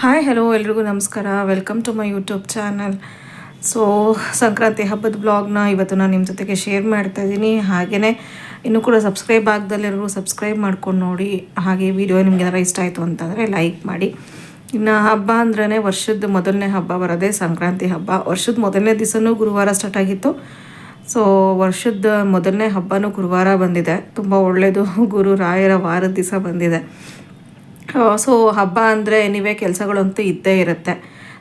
Hi hello ಎಲ್ರಿಗೂ ನಮಸ್ಕಾರ. Welcome to my YouTube channel so Sankranti ಹಬ್ಬದ ಬ್ಲಾಗ್ನ ಇವತ್ತು ನಾನು ನಿಮ್ಮ ಜೊತೆಗೆ ಶೇರ್ ಮಾಡ್ತಾ ಇದ್ದೀನಿ. ಹಾಗೆಯೇ ಇನ್ನೂ ಕೂಡ ಸಬ್ಸ್ಕ್ರೈಬ್ ಆಗದಲ್ಲೆಲ್ಲರೂ ಸಬ್ಸ್ಕ್ರೈಬ್ ಮಾಡ್ಕೊಂಡು ನೋಡಿ. ಹಾಗೆ ವಿಡಿಯೋ ನಿಮ್ಗೆ ಏನಾರು ಇಷ್ಟ ಆಯಿತು ಅಂತಂದರೆ ಲೈಕ್ ಮಾಡಿ. ಇನ್ನು ಹಬ್ಬ ಅಂದ್ರೇ ವರ್ಷದ ಮೊದಲನೇ ಹಬ್ಬ ಬರೋದೇ ಸಂಕ್ರಾಂತಿ ಹಬ್ಬ. ವರ್ಷದ ಮೊದಲನೇ ದಿವಸನೂ ಗುರುವಾರ ಸ್ಟಾರ್ಟ್ ಆಗಿತ್ತು. ಸೊ ವರ್ಷದ ಮೊದಲನೇ ಹಬ್ಬನೂ ಗುರುವಾರ ಬಂದಿದೆ. ತುಂಬ ಒಳ್ಳೆಯದು ಗುರು ರಾಯರ ವಾರದ ದಿವಸ ಬಂದಿದೆ. ಸೊ ಹಬ್ಬ ಅಂದರೆ ನೀವೇ ಕೆಲಸಗಳಂತೂ ಇದ್ದೇ ಇರುತ್ತೆ.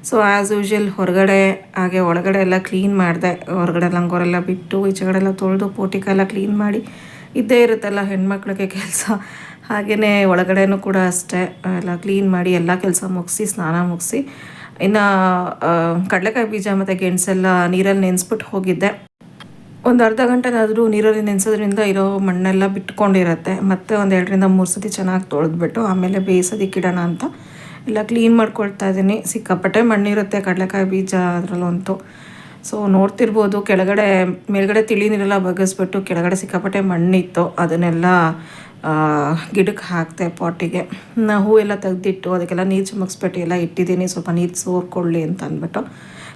ಸೊ ಆ್ಯಸ್ ಯೂಶ್ವಲ್ ಹೊರಗಡೆ ಹಾಗೆ ಒಳಗಡೆ ಎಲ್ಲ ಕ್ಲೀನ್ ಮಾಡಿದೆ. ಹೊರಗಡೆ ಲಂಗೋರೆಲ್ಲ ಬಿಟ್ಟು, ಈಚೆಗಡೆಲ್ಲ ತೊಳೆದು, ಪೋಟಿಕೆಲ್ಲ ಕ್ಲೀನ್ ಮಾಡಿ ಇದ್ದೇ ಇರುತ್ತಲ್ಲ ಹೆಣ್ಮಕ್ಳಿಗೆ ಕೆಲಸ. ಹಾಗೆಯೇ ಒಳಗಡೆನೂ ಕೂಡ ಅಷ್ಟೇ. ಎಲ್ಲ ಕ್ಲೀನ್ ಮಾಡಿ ಎಲ್ಲ ಕೆಲಸ ಮುಗಿಸಿ, ಸ್ನಾನ ಮುಗಿಸಿ. ಇನ್ನು ಕಡಲೆಕಾಯಿ ಬೀಜ ಮತ್ತು ಗೆಣಸೆಲ್ಲ ನೀರಲ್ಲಿ ನೆನೆಸ್ಬಿಟ್ಟು ಹೋಗಿದ್ದೆ. ಒಂದು ಅರ್ಧ ಗಂಟೆನಾದರೂ ನೀರಲ್ಲಿ ನೆನೆಸೋದ್ರಿಂದ ಇರೋ ಮಣ್ಣೆಲ್ಲ ಬಿಟ್ಕೊಂಡಿರುತ್ತೆ. ಮತ್ತು ಒಂದು ಎರಡರಿಂದ ಮೂರು ಸತಿ ಚೆನ್ನಾಗಿ ತೊಳೆದ್ಬಿಟ್ಟು ಆಮೇಲೆ ಬೇಯಿಸೋದಿಕ್ಕಿಡೋಣ ಅಂತ ಎಲ್ಲ ಕ್ಲೀನ್ ಮಾಡ್ಕೊಳ್ತಾ ಇದ್ದೀನಿ ಸಿಕ್ಕಾಪಟ್ಟೆ ಮಣ್ಣಿರುತ್ತೆ, ಕಡಲೆಕಾಯಿ ಬೀಜ ಅದರಲ್ಲಂತೂ. ಸೊ ನೋಡ್ತಿರ್ಬೋದು ಕೆಳಗಡೆ, ಮೇಲ್ಗಡೆ ತಿಳಿ ನೀರೆಲ್ಲ ಬಗ್ಗಿಸ್ಬಿಟ್ಟು ಕೆಳಗಡೆ ಸಿಕ್ಕಾಪಟ್ಟೆ ಮಣ್ಣಿತ್ತು. ಅದನ್ನೆಲ್ಲ ಗಿಡಕ್ಕೆ ಹಾಕ್ತೆ ಪಾಟಿಗೆ. ನಾ ಹೂವೆಲ್ಲ ತೆಗೆದಿಟ್ಟು ಅದಕ್ಕೆಲ್ಲ ನೀರು ಚಿಮಕ್ಸ್ಬಿಟ್ಟು ಎಲ್ಲ ಇಟ್ಟಿದ್ದೀನಿ. ಸ್ವಲ್ಪ ನೀರು ಸೋರ್ಕೊಳ್ಳಿ ಅಂತ ಅಂದ್ಬಿಟ್ಟು.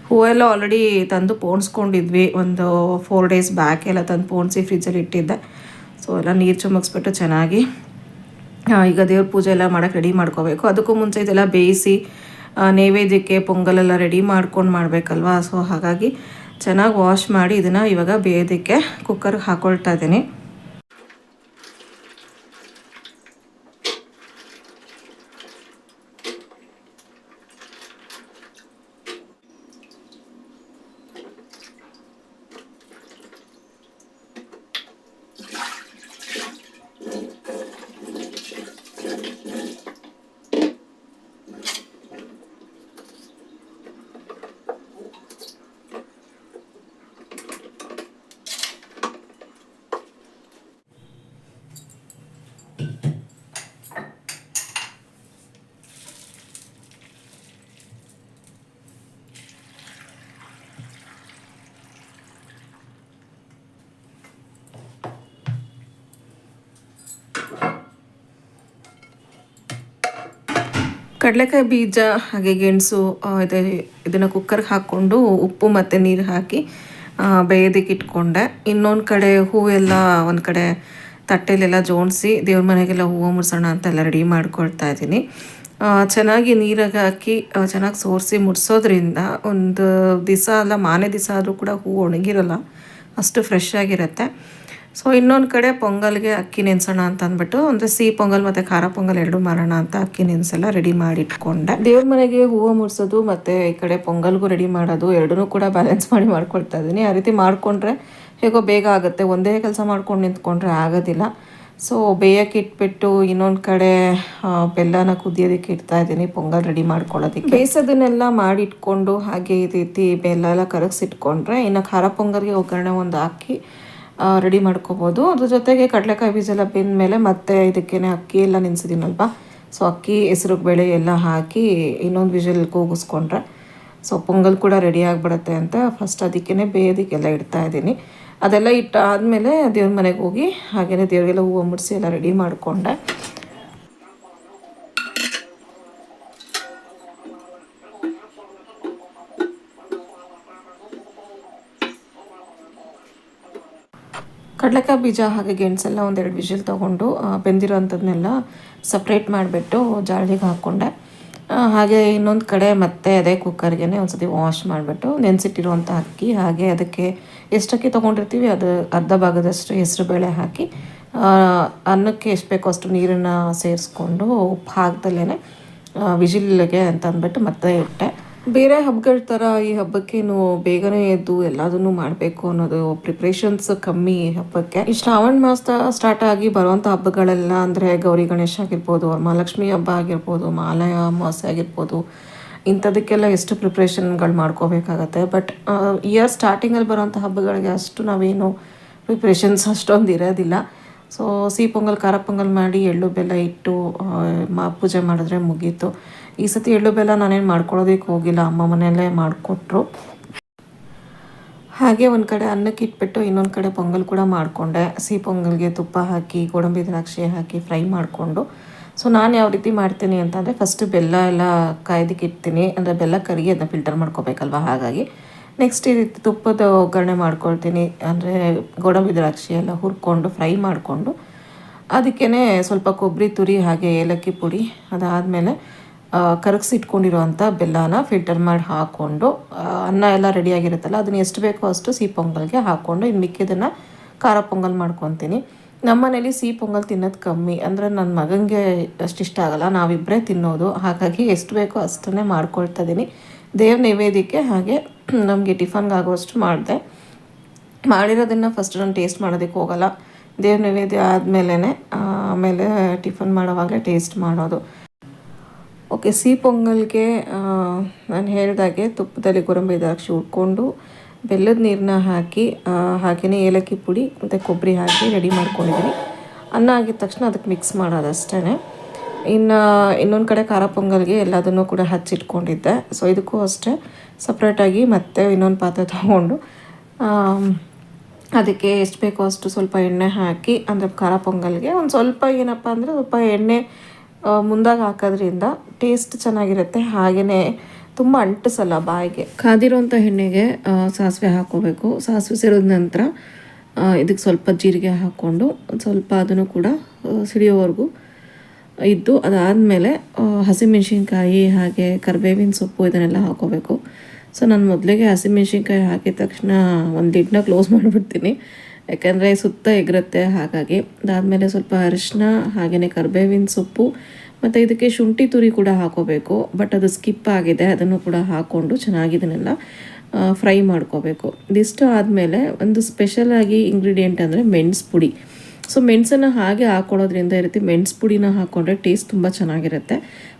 ಹೂವೆಲ್ಲ ಆಲ್ರೆಡಿ ತಂದು ಪೋಣಿಸ್ಕೊಂಡಿದ್ವಿ. ಒಂದು ಫೋರ್ ಡೇಸ್ ಬ್ಯಾಕ್ ಎಲ್ಲ ತಂದು ಪೋಣಿಸಿ ಫ್ರಿಜ್ಜಲ್ಲಿ ಇಟ್ಟಿದ್ದೆ. ಸೊ ಎಲ್ಲ ನೀರು ಚುಮಕ್ಸ್ಬಿಟ್ಟು ಚೆನ್ನಾಗಿ ಈಗ ದೇವ್ರ ಪೂಜೆ ಎಲ್ಲ ಮಾಡೋಕ್ಕೆ ರೆಡಿ ಮಾಡ್ಕೋಬೇಕು. ಅದಕ್ಕೂ ಮುಂಚೆ ಇದೆಲ್ಲ ಬೇಯಿಸಿ ನೈವೇದ್ಯಕ್ಕೆ ಪೊಂಗಲೆಲ್ಲ ರೆಡಿ ಮಾಡ್ಕೊಂಡು ಮಾಡಬೇಕಲ್ವಾ? ಸೊ ಹಾಗಾಗಿ ಚೆನ್ನಾಗಿ ವಾಶ್ ಮಾಡಿ ಇದನ್ನು ಇವಾಗ ಬೇಯೋದಕ್ಕೆ ಕುಕ್ಕರ್ಗೆ ಹಾಕ್ಕೊಳ್ತಾ ಇದ್ದೀನಿ. ಕಡಲೆಕಾಯಿ ಬೀಜ, ಹಾಗೆ ಗೆಣಸು ಇದೆ, ಇದನ್ನು ಕುಕ್ಕರ್ಗೆ ಹಾಕ್ಕೊಂಡು ಉಪ್ಪು ಮತ್ತು ನೀರು ಹಾಕಿ ಬೇಯೋದಕ್ಕೆ ಇಟ್ಕೊಂಡೆ. ಇನ್ನೊಂದು ಕಡೆ ಹೂವೆಲ್ಲ ಒಂದು ಕಡೆ ತಟ್ಟೆಲೆಲ್ಲ ಜೋಡಿಸಿ ದೇವ್ರ ಮನೆಗೆಲ್ಲ ಹೂವು ಮುಡ್ಸೋಣ ಅಂತೆಲ್ಲ ರೆಡಿ ಮಾಡ್ಕೊಳ್ತಾ ಇದ್ದೀನಿ. ಚೆನ್ನಾಗಿ ನೀರಾಗ ಹಾಕಿ ಚೆನ್ನಾಗಿ ಸೋರಿಸಿ ಮುಡ್ಸೋದ್ರಿಂದ ಒಂದು ದಿವಸ ಅಲ್ಲ, ಮಾನೆ ದಿವಸ ಆದರೂ ಕೂಡ ಹೂವು ಒಣಗಿರಲ್ಲ, ಅಷ್ಟು ಫ್ರೆಶ್ ಆಗಿರುತ್ತೆ. ಸೊ ಇನ್ನೊಂದು ಕಡೆ ಪೊಂಗಲ್ಗೆ ಅಕ್ಕಿ ನೆನೆಸೋಣ ಅಂತ ಅಂದ್ಬಿಟ್ಟು, ಅಂದರೆ ಸಿಹಿ ಪೊಂಗಲ್ ಮತ್ತು ಖಾರ ಪೊಂಗಲ್ ಎರಡು ಮಾಡೋಣ ಅಂತ ಅಕ್ಕಿ ನೆನೆಸೆಲ್ಲ ರೆಡಿ ಮಾಡಿ ಇಟ್ಕೊಂಡೆ ದೇವ್ರ ಮನೆಗೆ ಹೂವು ಮುಡ್ಸೋದು ಮತ್ತು ಈ ಕಡೆ ಪೊಂಗಲ್ಗೂ ರೆಡಿ ಮಾಡೋದು ಎರಡನ್ನೂ ಕೂಡ ಬ್ಯಾಲೆನ್ಸ್ ಮಾಡಿ ಮಾಡ್ಕೊಳ್ತಾ ಇದ್ದೀನಿ. ಆ ರೀತಿ ಮಾಡಿಕೊಂಡ್ರೆ ಹೇಗೋ ಬೇಗ ಆಗುತ್ತೆ. ಒಂದೇ ಕೆಲಸ ಮಾಡ್ಕೊಂಡು ನಿಂತ್ಕೊಂಡ್ರೆ ಆಗೋದಿಲ್ಲ. ಸೊ ಬೇಯಕ್ಕೆ ಇಟ್ಬಿಟ್ಟು ಇನ್ನೊಂದು ಕಡೆ ಬೆಲ್ಲನ ಕುದಿಯೋದಕ್ಕೆ ಇಡ್ತಾ ಇದ್ದೀನಿ ಪೊಂಗಲ್ ರೆಡಿ ಮಾಡ್ಕೊಳ್ಳೋದಕ್ಕೆ. ಬೇಯಿಸೋದನ್ನೆಲ್ಲ ಮಾಡಿಟ್ಕೊಂಡು ಹಾಗೆ ಈ ರೀತಿ ಬೆಲ್ಲ ಎಲ್ಲ ಕರಗಿಸಿಟ್ಕೊಂಡ್ರೆ ಇನ್ನು ಖಾರ ಪೊಂಗಲ್ಗೆ ಒಗ್ಗರಣೆ ಒಂದು ಹಾಕಿ ರೆಡಿ ಮಾಡ್ಕೋಬೋದು. ಅದ್ರ ಜೊತೆಗೆ ಕಡಲೆಕಾಯಿ ಬೀಜ ಎಲ್ಲ ಮೇಲೆ ಮತ್ತೆ ಇದಕ್ಕೇನೆ ಅಕ್ಕಿ ಎಲ್ಲ ನೆನೆಸಿದ್ದೀನಲ್ವ? ಸೊ ಅಕ್ಕಿ, ಹೆಸರು, ಬೇಳೆ ಎಲ್ಲ ಹಾಕಿ ಇನ್ನೊಂದು ವಿಷಲ್ ಕೂಗಿಸ್ಕೊಂಡ್ರೆ. ಸೊ ಪೊಂಗಲ್ ಕೂಡ ರೆಡಿ ಆಗಿಬಿಡುತ್ತೆ ಅಂತ ಫಸ್ಟ್ ಅದಕ್ಕೇ ಬೇಯೋದಕ್ಕೆಲ್ಲ ಇಡ್ತಾ ಇದ್ದೀನಿ. ಅದೆಲ್ಲ ಇಟ್ಟಾದಮೇಲೆ ದೇವ್ರ ಮನೆಗೆ ಹೋಗಿ ಹಾಗೆಯೇ ದೇವರಿಗೆಲ್ಲ ಹೂವು ಮುಡಿಸಿ ಎಲ್ಲ ರೆಡಿ ಮಾಡಿಕೊಂಡೆ. ಕಡಲೆಕಾಯಿ ಬೀಜ ಹಾಗೆ ಗೆಣಸೆಲ್ಲ ಒಂದೆರಡು ವಿಷಲ್ ತೊಗೊಂಡು ಬೆಂದಿರೋ ಅಂಥದ್ದನ್ನೆಲ್ಲ ಸಪ್ರೇಟ್ ಮಾಡಿಬಿಟ್ಟು ಜಾಳಿಗೆ ಹಾಕ್ಕೊಂಡೆ. ಹಾಗೆ ಇನ್ನೊಂದು ಕಡೆ ಮತ್ತೆ ಅದೇ ಕುಕ್ಕರ್ಗೆ ಒಂದು ವಾಶ್ ಮಾಡಿಬಿಟ್ಟು ನೆನೆಸಿಟ್ಟಿರುವಂಥ ಅಕ್ಕಿ, ಹಾಗೆ ಅದಕ್ಕೆ ಎಷ್ಟು ಅಕ್ಕಿ ತೊಗೊಂಡಿರ್ತೀವಿ ಅದು ಅರ್ಧ ಭಾಗದಷ್ಟು ಹೆಸರು ಬೇಳೆ ಹಾಕಿ ಅನ್ನಕ್ಕೆ ಎಷ್ಟು ಬೇಕೋ ಅಷ್ಟು ನೀರನ್ನು ಸೇರಿಸ್ಕೊಂಡು ಉಪ್ಪು ಹಾಕ್ದಲೇ ವಿಜಿಲ್ಗೆ ಅಂತ ಅಂದ್ಬಿಟ್ಟು ಮತ್ತೆ ಇಟ್ಟೆ. ಬೇರೆ ಹಬ್ಬಗಳ ಥರ ಈ ಹಬ್ಬಕ್ಕೇನು ಬೇಗನೆ ಎದ್ದು ಎಲ್ಲದನ್ನು ಮಾಡಬೇಕು ಅನ್ನೋದು ಪ್ರಿಪ್ರೇಷನ್ಸ್ ಕಮ್ಮಿ ಹಬ್ಬಕ್ಕೆ. ಈ ಶ್ರಾವಣ ಮಾಸ ಸ್ಟಾರ್ಟ್ ಆಗಿ ಬರುವಂಥ ಹಬ್ಬಗಳೆಲ್ಲ ಅಂದರೆ ಗೌರಿ ಗಣೇಶ ಆಗಿರ್ಬೋದು, ಮಹಾಲಕ್ಷ್ಮಿ ಹಬ್ಬ ಆಗಿರ್ಬೋದು, ಮಾಲಯ ಅಮಾವಾಸ್ಯೆ ಆಗಿರ್ಬೋದು, ಇಂಥದಕ್ಕೆಲ್ಲ ಎಷ್ಟು ಪ್ರಿಪ್ರೇಷನ್ಗಳು ಮಾಡ್ಕೋಬೇಕಾಗತ್ತೆ. ಬಟ್ ಇಯರ್ ಸ್ಟಾರ್ಟಿಂಗಲ್ಲಿ ಬರುವಂಥ ಹಬ್ಬಗಳಿಗೆ ಅಷ್ಟು ನಾವೇನು ಪ್ರಿಪ್ರೇಷನ್ಸ್ ಅಷ್ಟೊಂದು ಇರೋದಿಲ್ಲ. ಸೊ ಸಿಹಿ ಪೊಂಗಲ್, ಖಾರ ಪೊಂಗಲ್ ಮಾಡಿ ಎಳ್ಳು, ಬೆಲ್ಲ ಇಟ್ಟು ಮಾ, ಪೂಜೆ ಮಾಡಿದ್ರೆ ಮುಗೀತು. ಈ ಸತಿ ಎಳ್ಳು ಬೆಲ್ಲ ನಾನೇನು ಮಾಡ್ಕೊಳ್ಳೋದಕ್ಕೆ ಹೋಗಿಲ್ಲ. ಅಮ್ಮ ಮನೆಯಲ್ಲೇ ಮಾಡಿಕೊಟ್ರು. ಹಾಗೆ ಒಂದು ಕಡೆ ಅನ್ನಕ್ಕೆ ಇಟ್ಬಿಟ್ಟು ಇನ್ನೊಂದು ಕಡೆ ಪೊಂಗಲ್ ಕೂಡ ಮಾಡಿಕೊಂಡೆ. ಸಿಹಿ ಪೊಂಗಲ್ಗೆ ತುಪ್ಪ ಹಾಕಿ, ಗೋಡಂಬಿ ದ್ರಾಕ್ಷಿ ಹಾಕಿ ಫ್ರೈ ಮಾಡಿಕೊಂಡು. ಸೊ ನಾನು ಯಾವ ರೀತಿ ಮಾಡ್ತೀನಿ ಅಂತಂದರೆ ಫಸ್ಟ್ ಬೆಲ್ಲ ಎಲ್ಲ ಕಾಯ್ದಕ್ಕೆ ಇಡ್ತೀನಿ. ಅಂದರೆ ಬೆಲ್ಲ ಕರಗಿ ಅದನ್ನ ಫಿಲ್ಟರ್ ಮಾಡ್ಕೋಬೇಕಲ್ವ ಹಾಗಾಗಿ. ನೆಕ್ಸ್ಟ್ ಈ ರೀತಿ ತುಪ್ಪದ ಒಗ್ಗರಣೆ ಮಾಡ್ಕೊಳ್ತೀನಿ. ಅಂದರೆ ಗೋಡಂಬಿ ದ್ರಾಕ್ಷಿ ಎಲ್ಲ ಹುರ್ಕೊಂಡು ಫ್ರೈ ಮಾಡಿಕೊಂಡು. ಅದಕ್ಕೇ ಸ್ವಲ್ಪ ಕೊಬ್ಬರಿ, ತುರಿ ಹಾಗೆ ಏಲಕ್ಕಿ ಪುಡಿ ಅದಾದಮೇಲೆ ಕರಗಿಸಿಟ್ಕೊಂಡಿರೋವಂಥ ಬೆಲ್ಲನ ಫಿಲ್ಟರ್ ಮಾಡಿ ಹಾಕ್ಕೊಂಡು ಅನ್ನ ಎಲ್ಲ ರೆಡಿಯಾಗಿರುತ್ತಲ್ಲ ಅದನ್ನು ಎಷ್ಟು ಬೇಕೋ ಅಷ್ಟು ಸಿಹಿ ಪೊಂಗಲ್ಗೆ ಹಾಕ್ಕೊಂಡು ಇನ್ನು ಮಿಕ್ಕಿದ್ದನ್ನು ಖಾರ ಪೊಂಗಲ್ ಮಾಡ್ಕೊತೀನಿ. ನಮ್ಮ ಮನೇಲಿ ಸಿಹಿ ಪೊಂಗಲ್ ತಿನ್ನೋದು ಕಮ್ಮಿ, ಅಂದರೆ ನನ್ನ ಮಗನಿಗೆ ಅಷ್ಟು ಇಷ್ಟ ಆಗಲ್ಲ ನಾವಿಬ್ಬರೇ ತಿನ್ನೋದು, ಹಾಗಾಗಿ ಎಷ್ಟು ಬೇಕೋ ಅಷ್ಟನ್ನೇ ಮಾಡ್ಕೊಳ್ತಾ ಇದ್ದೀನಿ ದೇವ್ರ ನೈವೇದ್ಯಕ್ಕೆ ಹಾಗೆ ನಮಗೆ ಟಿಫನ್ಗೆ ಆಗುವಷ್ಟು ಮಾಡಿದೆ. ಮಾಡಿರೋದನ್ನು ಫಸ್ಟ್ ನಾನು ಟೇಸ್ಟ್ ಮಾಡೋದಕ್ಕೆ ಹೋಗಲ್ಲ. ದೇವ್ರ ನೈವೇದ್ಯ ಆದಮೇಲೆ ಆಮೇಲೆ ಟಿಫನ್ ಮಾಡೋವಾಗಲೇ ಟೇಸ್ಟ್ ಮಾಡೋದು. ಓಕೆ ಸಿಹಿ ಪೊಂಗಲ್ಗೆ ನಾನು ಹೇಳಿದಾಗೆ ತುಪ್ಪದಲ್ಲಿ ಗೋಡಂಬಿ ದ್ರಾಕ್ಷಿ ಉಟ್ಕೊಂಡು ಬೆಲ್ಲದ ನೀರನ್ನ ಹಾಕಿ ಹಾಗೆಯೇ ಏಲಕ್ಕಿ ಪುಡಿ ಮತ್ತು ಕೊಬ್ಬರಿ ಹಾಕಿ ರೆಡಿ ಮಾಡ್ಕೊಂಡಿದ್ದೀನಿ ಅನ್ನ ಆಗಿದ ತಕ್ಷಣ ಅದಕ್ಕೆ ಮಿಕ್ಸ್ ಮಾಡೋದಷ್ಟೇ ಇನ್ನು, ಇನ್ನೊಂದು ಕಡೆ ಖಾರ ಪೊಂಗಲ್ಗೆ ಎಲ್ಲದನ್ನು ಕೂಡ ಹಚ್ಚಿಟ್ಕೊಂಡಿದ್ದೆ. ಸೊ ಇದಕ್ಕೂ ಅಷ್ಟೇ. ಸಪ್ರೇಟಾಗಿ ಮತ್ತೆ ಇನ್ನೊಂದು ಪಾತ್ರೆ ತೊಗೊಂಡು ಅದಕ್ಕೆ ಎಷ್ಟು ಬೇಕೋ ಅಷ್ಟು ಸ್ವಲ್ಪ ಎಣ್ಣೆ ಹಾಕಿ, ಅಂದರೆ ಖಾರ ಪೊಂಗಲ್ಗೆ ಒಂದು ಸ್ವಲ್ಪ ಏನಪ್ಪ ಅಂದರೆ ಸ್ವಲ್ಪ ಎಣ್ಣೆ ಮುಂದಾಗಿ ಹಾಕೋದ್ರಿಂದ ಟೇಸ್ಟ್ ಚೆನ್ನಾಗಿರುತ್ತೆ. ಹಾಗೆಯೇ ತುಂಬ ಅಂಟಿಸಲ್ಲ ಬಾಯಿಗೆ. ಕಾದಿರೋಂಥ ಎಣ್ಣೆಗೆ ಸಾಸಿವೆ ಹಾಕೋಬೇಕು. ಸಾಸಿವೆ ಸೇರಿದ ನಂತರ ಇದಕ್ಕೆ ಸ್ವಲ್ಪ ಜೀರಿಗೆ ಹಾಕ್ಕೊಂಡು ಸ್ವಲ್ಪ ಅದನ್ನು ಕೂಡ ಸಿಡಿಯೋವರೆಗೂ ಇದ್ದು ಅದಾದಮೇಲೆ ಹಸಿಮೆಣ್ಸಿನ್ಕಾಯಿ ಹಾಗೆ ಕರಿಬೇವಿನ ಸೊಪ್ಪು ಇದನ್ನೆಲ್ಲ ಹಾಕೋಬೇಕು. ಸೊ, ನಾನು ಮೊದಲಿಗೆ ಹಸಿಮೆಣ್ಸಿನ್ಕಾಯಿ ಹಾಕಿದ ತಕ್ಷಣ ಒಂದು ಲಿಡ್ನ ಕ್ಲೋಸ್ ಮಾಡಿಬಿಡ್ತೀನಿ. ಯಾಕಂದರೆ ಸುತ್ತ ಎಗರುತ್ತೆ, ಹಾಗಾಗಿ. ಅದಾದಮೇಲೆ ಸ್ವಲ್ಪ ಅರಿಶಿನ ಹಾಗೆಯೇ ಕರ್ಬೇವಿನ ಸೊಪ್ಪು, ಮತ್ತು ಇದಕ್ಕೆ ಶುಂಠಿ ತುರಿ ಕೂಡ ಹಾಕೋಬೇಕು. ಬಟ್ ಅದು ಸ್ಕಿಪ್ ಆಗಿದೆ, ಅದನ್ನು ಕೂಡ ಹಾಕ್ಕೊಂಡು ಚೆನ್ನಾಗಿ ಇದನ್ನೆಲ್ಲ ಫ್ರೈ ಮಾಡ್ಕೋಬೇಕು. ಇದಿಷ್ಟು ಆದಮೇಲೆ ಒಂದು ಸ್ಪೆಷಲಾಗಿ ಇಂಗ್ರೀಡಿಯೆಂಟ್ ಅಂದರೆ ಮೆಣಸು ಪುಡಿ. ಸೊ ಮೆಣಸನ್ನು ಹಾಗೆ ಹಾಕೊಳ್ಳೋದ್ರಿಂದ ಈ ರೀತಿ ಮೆಣಸು ಪುಡಿನ ಹಾಕ್ಕೊಂಡ್ರೆ ಟೇಸ್ಟ್ ತುಂಬ ಚೆನ್ನಾಗಿರುತ್ತೆ.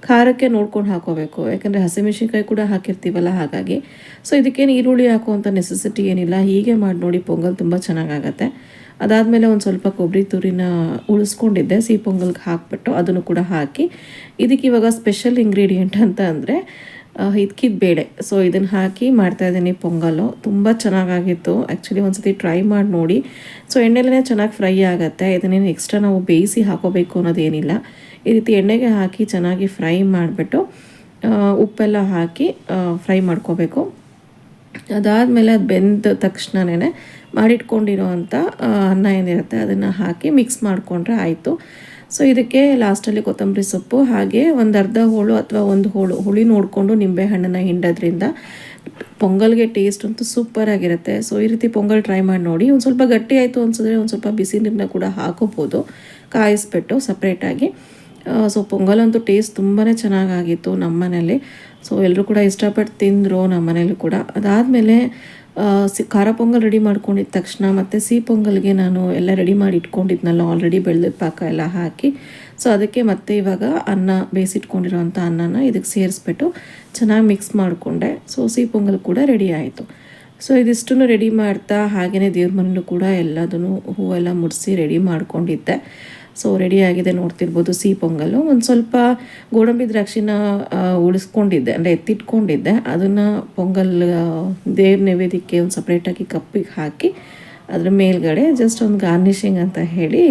ಖಾರಕ್ಕೆ ನೋಡ್ಕೊಂಡು ಹಾಕೋಬೇಕು. ಯಾಕಂದರೆ ಹಸಿಮೆಣಸಿನ್ಕಾಯಿ ಕೂಡ ಹಾಕಿರ್ತೀವಲ್ಲ ಹಾಗಾಗಿ. ಸೊ ಇದಕ್ಕೇನು ಈರುಳ್ಳಿ ಹಾಕುವಂಥ ನೆಸೆಸಿಟಿ ಏನಿಲ್ಲ. ಹೀಗೆ ಮಾಡಿ ನೋಡಿ ಪೊಂಗಲ್ ತುಂಬ ಚೆನ್ನಾಗಾಗತ್ತೆ. ಅದಾದಮೇಲೆ ಒಂದು ಸ್ವಲ್ಪ ಕೊಬ್ಬರಿ ತುರಿನ ಉಳಿಸ್ಕೊಂಡಿದ್ದೆ. ಸಿಹಿ ಪೊಂಗಲ್ಗೆ ಹಾಕ್ಬಿಟ್ಟು ಅದನ್ನು ಕೂಡ ಹಾಕಿ. ಇದಕ್ಕೆ ಇವಾಗ ಸ್ಪೆಷಲ್ ಇಂಗ್ರೀಡಿಯೆಂಟ್ ಅಂತ ಅಂದರೆ ಇದಕ್ಕಿದ್ದು ಬೇಳೆ. ಸೊ ಇದನ್ನು ಹಾಕಿ ಮಾಡ್ತಾ ಇದ್ದೀನಿ ಪೊಂಗಲ್ಲು ತುಂಬ ಚೆನ್ನಾಗಾಗಿತ್ತು. ಆ್ಯಕ್ಚುಲಿ ಒಂದ್ಸತಿ ಟ್ರೈ ಮಾಡಿ ನೋಡಿ. ಸೊ ಎಣ್ಣೆಲೇ ಚೆನ್ನಾಗಿ ಫ್ರೈ ಆಗುತ್ತೆ. ಇದನ್ನೇನು ಎಕ್ಸ್ಟ್ರಾ ನಾವು ಬೇಯಿಸಿ ಹಾಕೋಬೇಕು ಅನ್ನೋದೇನಿಲ್ಲ. ಈ ರೀತಿ ಎಣ್ಣೆಗೆ ಹಾಕಿ ಚೆನ್ನಾಗಿ ಫ್ರೈ ಮಾಡಿಬಿಟ್ಟು ಉಪ್ಪೆಲ್ಲ ಹಾಕಿ ಫ್ರೈ ಮಾಡ್ಕೋಬೇಕು. ಅದಾದಮೇಲೆ ಅದು ಬೆಂದ ತಕ್ಷಣವೇ ಮಾಡಿಟ್ಕೊಂಡಿರೋ ಅಂಥ ಅನ್ನ ಏನಿರುತ್ತೆ, ಅದನ್ನು ಹಾಕಿ ಮಿಕ್ಸ್ ಮಾಡಿಕೊಂಡ್ರೆ ಆಯಿತು. ಸೊ ಇದಕ್ಕೆ ಲಾಸ್ಟಲ್ಲಿ ಕೊತ್ತಂಬರಿ ಸೊಪ್ಪು, ಹಾಗೆ ಒಂದು ಅರ್ಧ ಹೋಳು ಅಥವಾ ಒಂದು ಹೋಳು, ಹುಳಿ ನೋಡಿಕೊಂಡು ನಿಂಬೆಹಣ್ಣನ್ನು ಹಿಂಡೋದ್ರಿಂದ ಪೊಂಗಲ್ಗೆ ಟೇಸ್ಟ್ ಅಂತೂ ಸೂಪರ್ ಆಗಿರುತ್ತೆ. ಸೊ ಈ ರೀತಿ ಪೊಂಗಲ್ ಟ್ರೈ ಮಾಡಿ ನೋಡಿ. ಒಂದು ಸ್ವಲ್ಪ ಗಟ್ಟಿ ಆಯಿತು ಅನ್ಸಿದ್ರೆ ಒಂದು ಸ್ವಲ್ಪ ಬಿಸಿ ನೀರನ್ನ ಕೂಡ ಹಾಕೋಬೋದು. ಕಾಯಿಸ್ಬಿಟ್ಟು ಸಪ್ರೇಟಾಗಿ ಸೊ ಪೊಂಗಲ್ ಅಂತೂ ಟೇಸ್ಟ್ ತುಂಬಾ ಚೆನ್ನಾಗಾಗಿತ್ತು ನಮ್ಮ ಮನೇಲಿ ಸೊ ಎಲ್ಲರೂ ಕೂಡ ಇಷ್ಟಪಟ್ಟು ತಿಂದರು ನಮ್ಮ ಮನೇಲಿ ಕೂಡ. ಅದಾದಮೇಲೆ ಖಾರ ಪೊಂಗಲ್ ರೆಡಿ ಮಾಡ್ಕೊಂಡಿದ್ದ ತಕ್ಷಣ ಮತ್ತು ಸಿಹಿ ಪೊಂಗಲ್ಗೆ ನಾನು ಎಲ್ಲ ರೆಡಿ ಮಾಡಿ ಇಟ್ಕೊಂಡಿದ್ನಲ್ಲ ಆಲ್ರೆಡಿ ಬೆಳೆದ ಪಾಕ ಎಲ್ಲ ಹಾಕಿ. ಸೊ ಅದಕ್ಕೆ ಮತ್ತೆ ಇವಾಗ ಅನ್ನ ಬೇಯಿಸಿಟ್ಕೊಂಡಿರೋಂಥ ಅನ್ನನ ಇದಕ್ಕೆ ಸೇರಿಸ್ಬಿಟ್ಟು ಚೆನ್ನಾಗಿ ಮಿಕ್ಸ್ ಮಾಡಿಕೊಂಡೆ. ಸೊ ಸಿಹಿ ಪೊಂಗಲ್ ಕೂಡ ರೆಡಿ ಆಯಿತು. ಸೊ ಇದಿಷ್ಟನ್ನು ರೆಡಿ ಮಾಡ್ತಾ ಹಾಗೆಯೇ ದೇವ್ರ ಮನೇಲೂ ಕೂಡ ಎಲ್ಲದನ್ನು ಹೂವೆಲ್ಲ ಮುಡಿಸಿ ರೆಡಿ ಮಾಡ್ಕೊಂಡಿದ್ದೆ. ಸೊ ಆಗಿದೆ ನೋಡ್ತಿರ್ಬೋದು ಸಿಹಿ ಪೊಂಗಲ್ಲು ಒಂದು ಸ್ವಲ್ಪ ಗೋಡಂಬಿ ದ್ರಾಕ್ಷಿನ ಉಳಿಸ್ಕೊಂಡಿದ್ದೆ. ಅಂದರೆ ಎತ್ತಿಟ್ಕೊಂಡಿದ್ದೆ. ಅದನ್ನು ಪೊಂಗಲ್ ದೇವ್ರ ನೈವೇದ್ಯಕ್ಕೆ ಒಂದು ಸಪ್ರೇಟಾಗಿ ಕಪ್ಪಿಗೆ ಹಾಕಿ, ಅದ್ರ ಮೇಲ್ಗಡೆ ಜಸ್ಟ್ ಒಂದು ಗಾರ್ನಿಷಿಂಗ್ ಅಂತ ಹೇಳಿ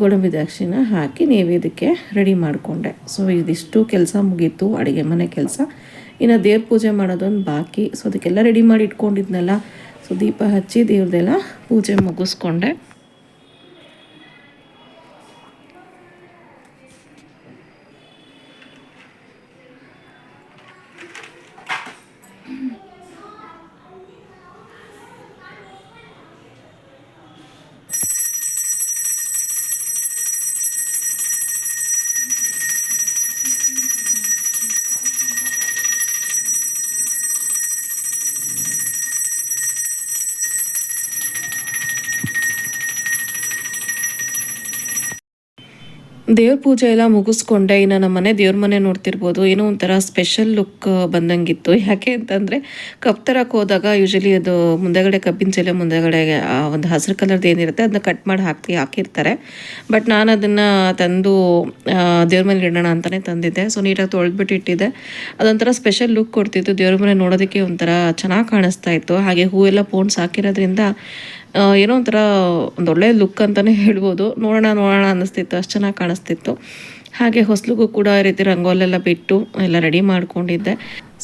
ಗೋಡಂಬಿ ದ್ರಾಕ್ಷಿನ ಹಾಕಿ ನೈವೇದ್ಯಕ್ಕೆ ರೆಡಿ ಮಾಡಿಕೊಂಡೆ. ಸೊ ಇದಿಷ್ಟು ಕೆಲಸ ಮುಗೀತು, ಅಡುಗೆ ಮನೆ ಕೆಲಸ. ಇನ್ನು ದೇವ್ರ ಪೂಜೆ ಮಾಡೋದೊಂದು ಬಾಕಿ. ಸೊ ಅದಕ್ಕೆಲ್ಲ ರೆಡಿ ಮಾಡಿ ಇಟ್ಕೊಂಡಿದ್ನಲ್ಲ. ಸೊ ದೀಪ ಹಚ್ಚಿ ದೇವ್ರದೆಲ್ಲ ಪೂಜೆ ಮುಗಿಸ್ಕೊಂಡೆ. ದೇವ್ರ ಪೂಜೆ ಎಲ್ಲ ಮುಗಿಸ್ಕೊಂಡೆ, ಇನ್ನು ನಮ್ಮ ಮನೆ ದೇವ್ರ ಮನೆ ನೋಡ್ತಿರ್ಬೋದು. ಏನೋ ಒಂಥರ ಸ್ಪೆಷಲ್ ಲುಕ್ ಬಂದಂಗಿತ್ತು. ಯಾಕೆ ಅಂತಂದರೆ, ಕಪ್ ತರಕ್ಕೆ ಹೋದಾಗ ಯೂಶಲಿ ಅದು ಮುಂದೆಗಡೆ ಕಬ್ಬಿನ ಚೀಲ ಮುಂದೆಗಡೆ, ಆ ಒಂದು ಹಸಿರು ಕಲರ್ದು ಏನಿರುತ್ತೆ ಅದನ್ನ ಕಟ್ ಮಾಡಿ ಹಾಕಿ, ಹಾಕಿರ್ತಾರೆ. ಬಟ್ ನಾನು ಅದನ್ನು ತಂದು ದೇವ್ರ ಮನೆ ಇಡೋಣ ಅಂತಲೇ ತಂದಿದ್ದೆ. ಸೊ ನೀಟಾಗಿ ತೊಳೆದ್ಬಿಟ್ಟು ಇಟ್ಟಿದ್ದೆ. ಅದೊಂಥರ ಸ್ಪೆಷಲ್ ಲುಕ್ ಕೊಡ್ತಿತ್ತು ದೇವ್ರ ಮನೆ ನೋಡೋದಕ್ಕೆ ಒಂಥರ ಚೆನ್ನಾಗಿ ಕಾಣಿಸ್ತಾ ಇತ್ತು. ಹಾಗೆ ಹೂವೆಲ್ಲ ಪೋಣ್ಸ್ ಹಾಕಿರೋದ್ರಿಂದ ಏನೋ ಒಂಥರ ಒಂದು ಒಳ್ಳೆ ಲುಕ್ ಅಂತಲೇ ಹೇಳ್ಬೋದು. ನೋಡೋಣ ನೋಡೋಣ ಅನ್ನಿಸ್ತಿತ್ತು ಅಷ್ಟು ಚೆನ್ನಾಗಿ ಕಾಣಿಸ್ತಿತ್ತು. ಹಾಗೆ ಹೊಸ್ಲಿಗೂ ಕೂಡ ಈ ರೀತಿ ರಂಗೋಲೆಲ್ಲ ಬಿಟ್ಟು ಎಲ್ಲ ರೆಡಿ ಮಾಡ್ಕೊಂಡಿದ್ದೆ.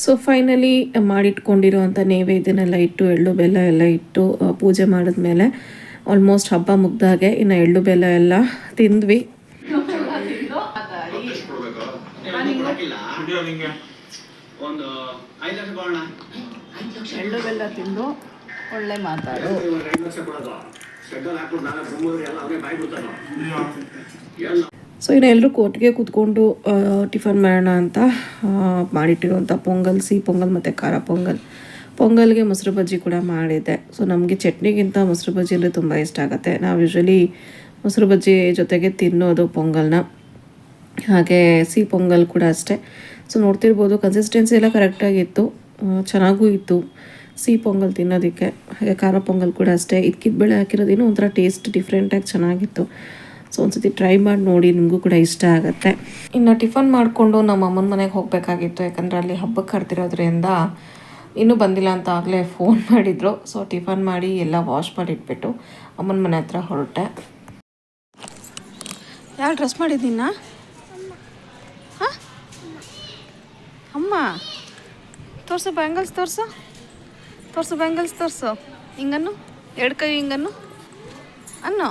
ಸೊ ಫೈನಲಿ ಮಾಡಿಟ್ಕೊಂಡಿರೋವಂಥ ನೈವೇದ್ಯನೆಲ್ಲ ಇಟ್ಟು ಎಳ್ಳು ಬೆಲ್ಲ ಎಲ್ಲ ಇಟ್ಟು ಪೂಜೆ ಮಾಡಿದ್ಮೇಲೆ ಆಲ್ಮೋಸ್ಟ್ ಹಬ್ಬ ಮುಗ್ದಾಗೆ ಇನ್ನು ಎಳ್ಳು ಬೆಲ್ಲ ಎಲ್ಲ ತಿಂದ್ವಿ. ಒಂದು ಐದು ಲಕ್ಷ ಕೊಡೋಣ ಎಳ್ಳು ಬೆಲ್ಲ ತಿಂದು ಒಳ್ಳೆ ಮಾತಾಡು. ಸೊ ಇನ್ನು ಎಲ್ಲರೂ ಕೋರ್ಟ್ಗೆ ಕೂತ್ಕೊಂಡು ಟಿಫನ್ ಮಾಡೋಣ ಅಂತ ಮಾಡಿಟ್ಟಿರುವಂಥ ಪೊಂಗಲ್ ಸಿಹಿ ಪೊಂಗಲ್ ಮತ್ತು ಖಾರ ಪೊಂಗಲ್. ಪೊಂಗಲ್ಗೆ ಮೊಸರು ಬಜ್ಜಿ ಕೂಡ ಮಾಡಿದ್ದೆ. ಸೊ ನಮಗೆ ಚಟ್ನಿಗಿಂತ ಮೊಸರು ಬಜ್ಜಿ ಅಂದರೆ ತುಂಬ ಇಷ್ಟ ಆಗುತ್ತೆ. ನಾವು ಯೂಶ್ವಲಿ ಮೊಸರು ಬಜ್ಜಿ ಜೊತೆಗೆ ತಿನ್ನೋದು ಪೊಂಗಲ್ನ. ಹಾಗೆ ಸಿಹಿ ಪೊಂಗಲ್ ಕೂಡ ಅಷ್ಟೇ. ಸೊ ನೋಡ್ತಿರ್ಬೋದು ಕನ್ಸಿಸ್ಟೆನ್ಸಿ ಎಲ್ಲ ಕರೆಕ್ಟಾಗಿತ್ತು ಚೆನ್ನಾಗೂ ಇತ್ತು. ಸಿಹಿ ಪೊಂಗಲ್ ತಿನ್ನೋದಕ್ಕೆ, ಹಾಗೆ ಖಾರ ಪೊಂಗಲ್ ಕೂಡ ಅಷ್ಟೇ. ಇದಕ್ಕಿದ ಬೇಳೆ ಹಾಕಿರೋದೇನು ಒಂಥರ ಟೇಸ್ಟ್ ಡಿಫ್ರೆಂಟಾಗಿ ಚೆನ್ನಾಗಿತ್ತು. ಸೊ ಒಂದ್ಸತಿ ಟ್ರೈ ಮಾಡಿ ನೋಡಿ, ನಿಮಗೂ ಕೂಡ ಇಷ್ಟ ಆಗುತ್ತೆ. ಇನ್ನು ಟಿಫನ್ ಮಾಡಿಕೊಂಡು ನಮ್ಮ ಅಮ್ಮನ ಮನೆಗೆ ಹೋಗಬೇಕಾಗಿತ್ತು, ಯಾಕಂದರೆ ಅಲ್ಲಿ ಹಬ್ಬಕ್ಕೆ ಕರ್ತಿರೋದ್ರಿಂದ ಇನ್ನೂ ಬಂದಿಲ್ಲ ಅಂತ ಆಗಲೇ ಫೋನ್ ಮಾಡಿದರು. ಸೊ ಟಿಫನ್ ಮಾಡಿ ಎಲ್ಲ ವಾಶ್ ಮಾಡಿ ಇಟ್ಬಿಟ್ಟು ಅಮ್ಮನ ಮನೆ ಹತ್ರ ಹೊರಟೆ. ಯಾರು ಡ್ರೆಸ್ ಮಾಡಿದ್ದೀನ ಅಮ್ಮ. ತೋರ್ಸು ಬ್ಯಾಂಗಲ್ಸ್ ತೋರ್ಸು. ತೋರ್ಸು ಬ್ಯಾಂಗಲ್ಸ್ ತೋರಿಸು. ಹಿಂಗನ್ನು, ಎರಡು ಕೈ ಹಿಂಗನ್ನು. ಅನ್ನು.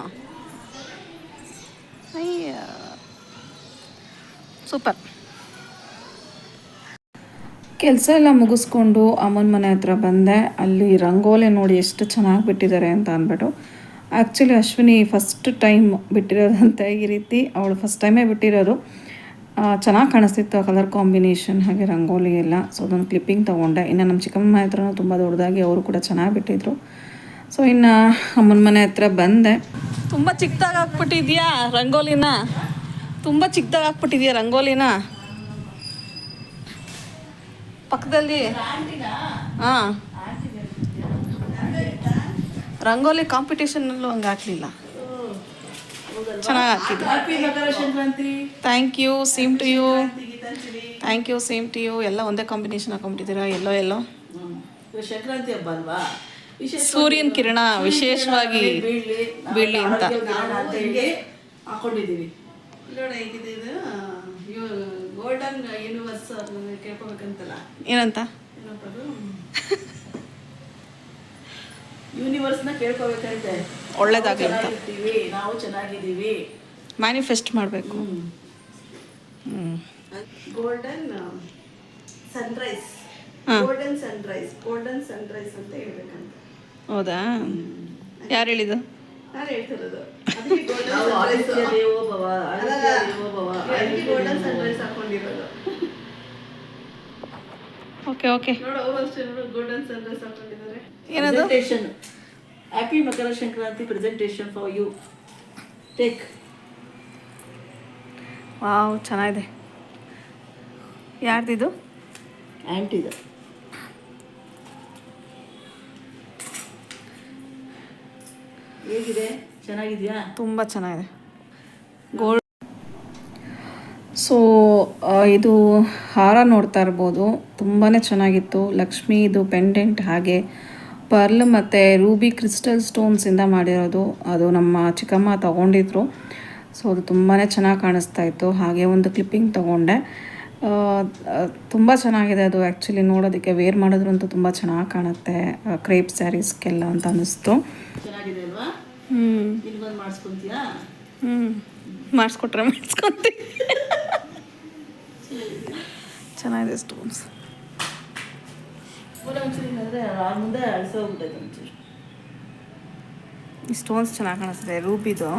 ಅಯ್ಯ. ಸೂಪರ್. ಕೆಲಸ ಎಲ್ಲ ಮುಗಿಸ್ಕೊಂಡು ಅಮ್ಮನ ಮನೆ ಹತ್ರ ಬಂದೆ. ಅಲ್ಲಿ ರಂಗೋಲಿ ನೋಡಿ ಎಷ್ಟು ಚೆನ್ನಾಗಿ ಬಿಟ್ಟಿದ್ದಾರೆ ಅಂತ ಅಂದ್ಬಿಟ್ಟು. ಆ್ಯಕ್ಚುಲಿ ಅಶ್ವಿನಿ ಫಸ್ಟ್ ಟೈಮ್ ಬಿಟ್ಟಿರೋದಂತೆ ಈ ರೀತಿ. ಅವಳು ಫಸ್ಟ್ ಟೈಮೇ ಬಿಟ್ಟಿರೋದು. ಚೆನ್ನಾಗಿ ಕಾಣಿಸ್ತಿತ್ತು ಕಲರ್ ಕಾಂಬಿನೇಷನ್ ಹಾಗೆ ರಂಗೋಲಿ ಎಲ್ಲ. ಸೊ ಅದೊಂದು ಕ್ಲಿಪ್ಪಿಂಗ್ ತೊಗೊಂಡೆ. ಇನ್ನು ನಮ್ಮ ಚಿಕ್ಕಮ್ಮ ಹತ್ರ ತುಂಬ ದೊಡ್ಡದಾಗಿ ಅವರು ಕೂಡ ಚೆನ್ನಾಗಿ ಬಿಟ್ಟಿದ್ರು. ಸೊ ಇನ್ನು ಅಮ್ಮನ ಮನೆ ಹತ್ರ ಬಂದೆ. ತುಂಬ ಚಿಕ್ಕದಾಗಿ ಹಾಕ್ಬಿಟ್ಟಿದ್ಯಾ ರಂಗೋಲಿನ? ತುಂಬ ಚಿಕ್ಕದಾಗಿ ಹಾಕ್ಬಿಟ್ಟಿದ್ಯಾ ರಂಗೋಲಿನ? ಪಕ್ಕದಲ್ಲಿ? ಹಾಂ. ರಂಗೋಲಿ ಕಾಂಪಿಟೇಷನಲ್ಲೂ ಹಂಗೆ ಹಾಕ್ಲಿಲ್ಲ. ಚೆನ್ನಾಗಿ thank you same to you thank you same to you ಎಲ್ಲ ಒಂದೇ ಕಾಂಬಿನೇಷನ್ ಹಾಕೊಂಡ್ಬಿಟ್ಟಿದ್ದೀರಾ? ಎಲ್ಲೋ ಎಲ್ಲೋ? ಸಂಕ್ರಾಂತಿ ಹಬ್ಬ ಅಲ್ವಾ? ವಿಶೇಷ ಸೂರ್ಯನ ಕಿರಣ ವಿಶೇಷವಾಗಿ ಬೀಳಿ ಅಂತ. ಹಾಕೊಂಡಿದ್ದೀವಿ. ನೋಡ ಹೇಗಿದೆ ಇದು? ಗೋಲ್ಡನ್ ಯೂನಿವರ್ಸ್ ಕೇಳ್ಕೊಬೇಕಂತಲ್ಲ. ಏನಂತ? ಯೂನಿವರ್ಸ್ನ ಕೇಳ್ಕೊಬೇಕಂತೆ. ಒಳ್ಳೇದಾಗ್ಲಿ ಅಂತ. ನಾವು ಚೆನ್ನಾಗಿದ್ದೀವಿ. ಮ್ಯಾನಿಫೆಸ್ಟ್ ಮಾಡಬೇಕು. ಹ್ಞೂ ಗೋಲ್ಡನ್ ಸನ್ರೈಸ್ ಹಾ. ಗೋಲ್ಡನ್ ಸನ್ರೈಸ್ ಗೋಲ್ಡನ್ ಸನ್ರೈಸ್ ಅಂತ ಹೇಳ್ಬೇಕಂತ. ಹೌದಾ? ಯಾರು ಹೇಳಿದ್ದು? ನಾನು ಹೇಳ್ತಿರೋದು. ಗೋಲ್ಡನ್ ಸನ್ರೈಸ್ ಹಾಕೊಂಡಿರೋದು. ಓಕೆ ಓಕೆ ನೋಡು ಅವ್ರು ಅಷ್ಟೇ ನೋಡು ಗೋಲ್ಡನ್ ಸನ್ರೈಸ್ ಹಾಕೊಂಡಿದ್ದಾರೆ. ಏನದು? Happy Makara Sankranti presentation for you take wow ಚೆನ್ನಾಗಿದೆ. ಯಾರ್ದಿದು? ಆಂಟಿದು ಹೇಗಿದೆ? ಚೆನ್ನಾಗಿದೆಯಾ? ತುಂಬ ಚೆನ್ನಾಗಿದೆ. ಗೋಲ್ಡ್ ಸೊ ಇದು ಹಾರ ನೋಡ್ತಾ ಇರ್ಬೋದು. ತುಂಬಾ ಚೆನ್ನಾಗಿತ್ತು. ಲಕ್ಷ್ಮೀ ಇದು ಪೆಂಡೆಂಟ್ ಹಾಗೆ. ಪರ್ಲ್ ಮತ್ತು ರೂಬಿ ಕ್ರಿಸ್ಟಲ್ ಸ್ಟೋನ್ಸಿಂದ ಮಾಡಿರೋದು. ಅದು ನಮ್ಮ ಚಿಕ್ಕಮ್ಮ ತಗೊಂಡಿದ್ರು. ಸೊ ಅದು ತುಂಬಾ ಚೆನ್ನಾಗಿ ಕಾಣಿಸ್ತಾ ಇತ್ತು. ಹಾಗೆ ಒಂದು ಕ್ಲಿಪ್ಪಿಂಗ್ ತೊಗೊಂಡೆ. ತುಂಬ ಚೆನ್ನಾಗಿದೆ ಅದು. ಆ್ಯಕ್ಚುಲಿ ನೋಡೋದಕ್ಕೆ ವೇರ್ ಮಾಡಿದ್ರಂತೂ ತುಂಬ ಚೆನ್ನಾಗಿ ಕಾಣುತ್ತೆ. ಕ್ರೇಪ್ ಸ್ಯಾರೀಸ್ಗೆಲ್ಲ ಅಂತ ಅನ್ನಿಸ್ತು. ಚೆನ್ನಾಗಿದೆ ಅಲ್ವಾ? ಹ್ಞೂ ಮಾಡಿಸ್ಕೊಂತೀಯಾ? ಹ್ಞೂ ಮಾಡಿಸ್ಕೊಟ್ರೆ ಮಾಡಿಸ್ಕೊತೀವಿ ಚೆನ್ನಾಗಿದೆ ಸ್ಟೋನ್ಸ್. ಪೂರ ಒಂಚೂರು ಅಂದರೆ ಆ ಮುಂದೆ ಅಳಿಸೋಗ್ಬಿಟ್ಟೈತೆ ಒಂಚೂರು ಈ ಸ್ಟೋನ್ಸ್ ಚೆನ್ನಾಗಿ ಕಾಣಿಸ್ತದೆ ರೂಬಿದು.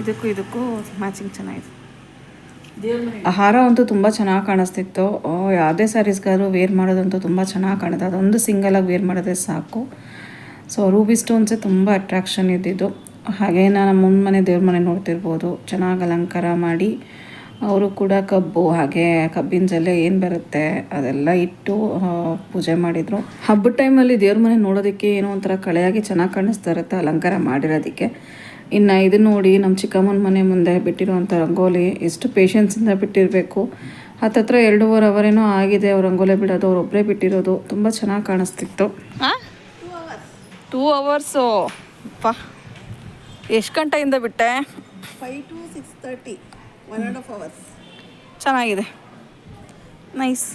ಇದಕ್ಕೂ ಇದಕ್ಕೂ ಮ್ಯಾಚಿಂಗ್ ಚೆನ್ನಾಗಿದೆ. ಆಹಾರ ಅಂತೂ ತುಂಬ ಚೆನ್ನಾಗಿ ಕಾಣಿಸ್ತಿತ್ತು. ಯಾವುದೇ ಸ್ಯಾರೀಸ್ಗಾದ್ರೂ ವೇರ್ ಮಾಡೋದಂತೂ ತುಂಬ ಚೆನ್ನಾಗಿ ಕಾಣುತ್ತೆ. ಅದೊಂದು ಸಿಂಗಲಾಗಿ ವೇರ್ ಮಾಡಿದ್ರೆ ಸಾಕು. ಸೊ ರೂಬಿ ಸ್ಟೋನ್ಸೇ ತುಂಬ ಅಟ್ರಾಕ್ಷನ್ ಇದ್ದಿದ್ದು. ಹಾಗೆ ನಾನು ಮುಂದೆ ಮನೆ ದೇವ್ರ ಮನೆ ನೋಡ್ತಿರ್ಬೋದು. ಚೆನ್ನಾಗಿ ಅಲಂಕಾರ ಮಾಡಿ. ಅವರು ಕೂಡ ಕಬ್ಬು ಹಾಗೆ ಕಬ್ಬಿನ ಜಲ್ಲೆ ಏನು ಬರುತ್ತೆ ಅದೆಲ್ಲ ಇಟ್ಟು ಪೂಜೆ ಮಾಡಿದರು. ಹಬ್ಬದ ಟೈಮಲ್ಲಿ ದೇವ್ರ ಮನೆ ನೋಡೋದಕ್ಕೆ ಏನೋ ಒಂಥರ ಕಳೆಯಾಗಿ ಚೆನ್ನಾಗಿ ಕಾಣಿಸ್ತಾ ಇರುತ್ತೆ ಅಲಂಕಾರ ಮಾಡಿರೋದಕ್ಕೆ. ಇನ್ನು ಇದು ನೋಡಿ ನಮ್ಮ ಚಿಕ್ಕಮ್ಮನ ಮನೆ ಮುಂದೆ ಬಿಟ್ಟಿರುವಂಥ ರಂಗೋಲಿ ಎಷ್ಟು ಪೇಷನ್ಸಿಂದ ಬಿಟ್ಟಿರಬೇಕು. ಹತ್ತತ್ರ ಎರಡೂವರೆ ಅವರೇನೋ ಆಗಿದೆ ಅವ್ರು ರಂಗೋಲಿ ಬಿಡೋದು ಅವ್ರೊಬ್ಬರೇ ಬಿಟ್ಟಿರೋದು ತುಂಬ ಚೆನ್ನಾಗಿ ಕಾಣಿಸ್ತಿತ್ತು. ಟೂ ಅವರ್ಸು ಅಪ್ಪ. ಎಷ್ಟು ಗಂಟೆಯಿಂದ ಬಿಟ್ಟೆ? ಫೈವ್ ಟು ಸಿಕ್ಸ್ ತರ್ಟಿ ಚೆನ್ನಾಗಿದೆ. ನೈಸ್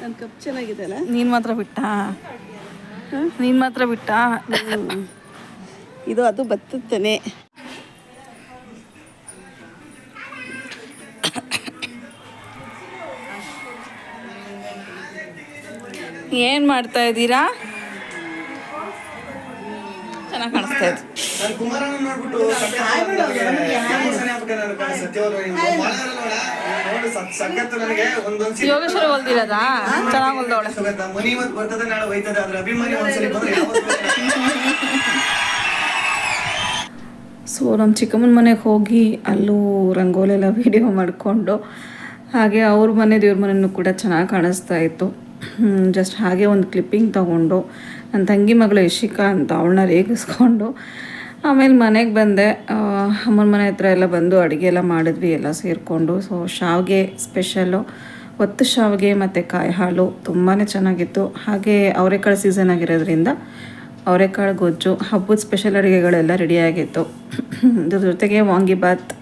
ನನ್ನ ಕಪ್ ಚೆನ್ನಾಗಿದೆ ಅಲ್ಲ? ನೀನು ಮಾತ್ರ ಬಿಟ್ಟ. ನೀನು ಮಾತ್ರ ಬಿಟ್ಟ. ಇದು ಅದು ಬತ್ತುತ್ತೇನೆ. ಏನು ಮಾಡ್ತಾ ಇದ್ದೀರಾ? ಚೆನ್ನಾಗಿ ಕಾಣಿಸ್ತಾ ಇದೆ. ನಾನು ನನಗೆ ಒಂದೊಂದ್ ಯೋಗೇಶ್ವರ ಹೊಲ್ದಿರೋದಾ ಚೆನ್ನಾಗಿ ಹೊಲ್ದವಳೆ ಮನಿ ಇವತ್ತು ಬರ್ತದೆ ನಾಳೆ ಹೋಯ್ತದೆ ಅದ್ರ ಅಭಿಮಾನಿ ಒಂದ್ಸಲಿ ಬಂದ್ರೆ ಯಾವತ್ತೂ ಸೊ ನಮ್ಮ ಚಿಕ್ಕಮ್ಮನ ಮನೆಗೆ ಹೋಗಿ ಅಲ್ಲೂ ರಂಗೋಲೆಲ್ಲ ವಿಡಿಯೋ ಮಾಡಿಕೊಂಡು ಹಾಗೆ ಅವ್ರ ಮನೆ ದೇವ್ರ ಮನೆಯೂ ಕೂಡ ಚೆನ್ನಾಗಿ ಕಾಣಿಸ್ತಾ ಇತ್ತು. ಜಸ್ಟ್ ಹಾಗೆ ಒಂದು ಕ್ಲಿಪ್ಪಿಂಗ್ ತಗೊಂಡು ನನ್ನ ತಂಗಿ ಮಗಳು ಯಶಿಕಾ ಅಂತ ಅವಳನ್ನ ರೇಗಿಸ್ಕೊಂಡು ಆಮೇಲೆ ಮನೆಗೆ ಬಂದೆ. ಅಮ್ಮನ ಮನೆ ಹತ್ರ ಎಲ್ಲ ಬಂದು ಅಡುಗೆ ಎಲ್ಲ ಮಾಡಿದ್ವಿ, ಎಲ್ಲ ಸೇರಿಕೊಂಡು. ಸೊ, ಶಾವಿಗೆ ಸ್ಪೆಷಲ್ಲು. ಒತ್ತು ಶಾವಿಗೆ ಮತ್ತು ಕಾಯಿ ಹಾಲು ತುಂಬಾ ಚೆನ್ನಾಗಿತ್ತು. ಹಾಗೆ ಅವರೆಕಾಳು ಸೀಸನ್ ಆಗಿರೋದ್ರಿಂದ ಅವರೆಕಾಳು ಗೊಜ್ಜು, ಹಬ್ಬದ ಸ್ಪೆಷಲ್ ಅಡುಗೆಗಳೆಲ್ಲ ರೆಡಿಯಾಗಿತ್ತು ಇದ್ರ ಜೊತೆಗೆ ವಾಂಗಿಬಾತ್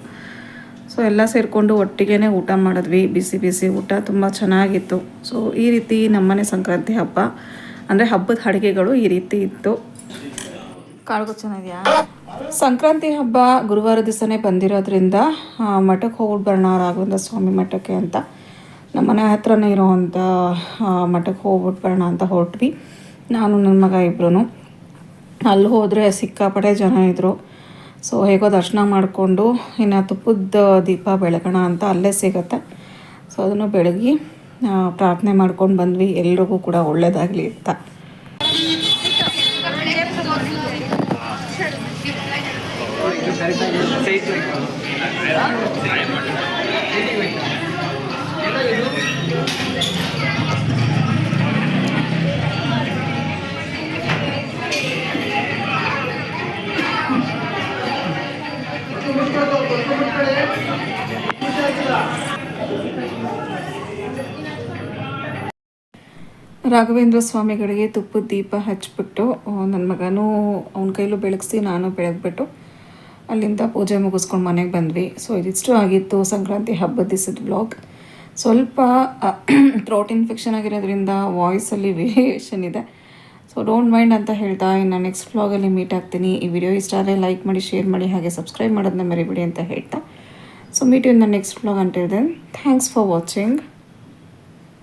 ಸೊ, ಎಲ್ಲ ಸೇರಿಕೊಂಡು ಒಟ್ಟಿಗೆ ಊಟ ಮಾಡಿದ್ವಿ. ಬಿಸಿ ಬಿಸಿ ಊಟ ತುಂಬ ಚೆನ್ನಾಗಿತ್ತು. ಸೊ, ಈ ರೀತಿ ನಮ್ಮನೆ ಸಂಕ್ರಾಂತಿ ಹಬ್ಬ. ಅಂದರೆ ಹಬ್ಬದ ಅಡುಗೆಗಳು ಈ ರೀತಿ ಇತ್ತು. ಕಾಳ್ಗೊ ಚೆನ್ನಾಗಿದೆಯಾ? ಸಂಕ್ರಾಂತಿ ಹಬ್ಬ ಗುರುವಾರ ದಿವಸನೇ ಬಂದಿರೋದ್ರಿಂದ ಮಠಕ್ಕೆ ಹೋಗ್ಬಿಟ್ಟು ಬರೋಣ ರಾಘವೇಂದ್ರ ಸ್ವಾಮಿ ಮಠಕ್ಕೆ ಅಂತ. ನಮ್ಮ ಮನೆ ಹತ್ರನೇ ಇರೋವಂಥ ಮಠಕ್ಕೆ ಹೋಗ್ಬಿಟ್ಟು ಬರೋಣ ಅಂತ ಹೊರಟ್ವಿ. ನಾನು, ನನ್ನ ಮಗ ಇಬ್ಬರು ಅಲ್ಲಿ ಹೋದರೆ ಸಿಕ್ಕಾಪಟ್ಟೆ ಜನ ಇದ್ದರು ಸೊ, ಹೇಗೋ ದರ್ಶನ ಮಾಡಿಕೊಂಡು, ಇನ್ನು ತುಪ್ಪದ ದೀಪ ಬೆಳಗೋಣ ಅಂತ ಅಲ್ಲೇ ಸಿಗತ್ತೆ. ಸೊ, ಅದನ್ನು ಬೆಳಗಿ ಪ್ರಾರ್ಥನೆ ಮಾಡ್ಕೊಂಡು ಬಂದ್ವಿ. ಎಲ್ರಿಗೂ ಕೂಡ ಒಳ್ಳೆಯದಾಗಲಿ ಅಂತ. ರಾಘವೇಂದ್ರ ಸ್ವಾಮಿಗಳಿಗೆ ತುಪ್ಪದ ದೀಪ ಹಚ್ಚಿಬಿಟ್ಟು ನನ್ನ ಮಗನೂ ಅವನ ಕೈಲೂ ಬೆಳಗಿಸಿ ನಾನು ಬೆಳಗ್ಬಿಟ್ಟು ಅಲ್ಲಿಂದ ಪೂಜೆ ಮುಗಿಸ್ಕೊಂಡು ಮನೆಗೆ ಬಂದ್ವಿ. ಸೊ ಇದಿಷ್ಟು ಆಗಿತ್ತು ಸಂಕ್ರಾಂತಿ ಹಬ್ಬದ ದಿವಸದ ಬ್ಲಾಗ್ ಸ್ವಲ್ಪ ಥ್ರೋಟ್ ಇನ್ಫೆಕ್ಷನ್ ಆಗಿರೋದ್ರಿಂದ ವಾಯ್ಸಲ್ಲಿ ವೇರಿಯೇಷನ್ ಇದೆ. ಸೊ ಡೋಂಟ್ ಮೈಂಡ್ ಅಂತ ಹೇಳ್ತಾ ಇನ್ನು ನೆಕ್ಸ್ಟ್ ಬ್ಲಾಗಲ್ಲಿ ಮೀಟ್ ಆಗ್ತೀನಿ. ಈ ವಿಡಿಯೋ ಇಷ್ಟ ಆದರೆ ಲೈಕ್ ಮಾಡಿ ಶೇರ್ ಮಾಡಿ, ಹಾಗೆ ಸಬ್ಸ್ಕ್ರೈಬ್ ಮಾಡೋದನ್ನ ಮರಿಬಿಡಿ ಅಂತ ಹೇಳ್ತಾ. So meet in next blog ಅಂತ ದೆನ್ ಥ್ಯಾಂಕ್ಸ್ ಫಾರ್ ವಾಚಿಂಗ್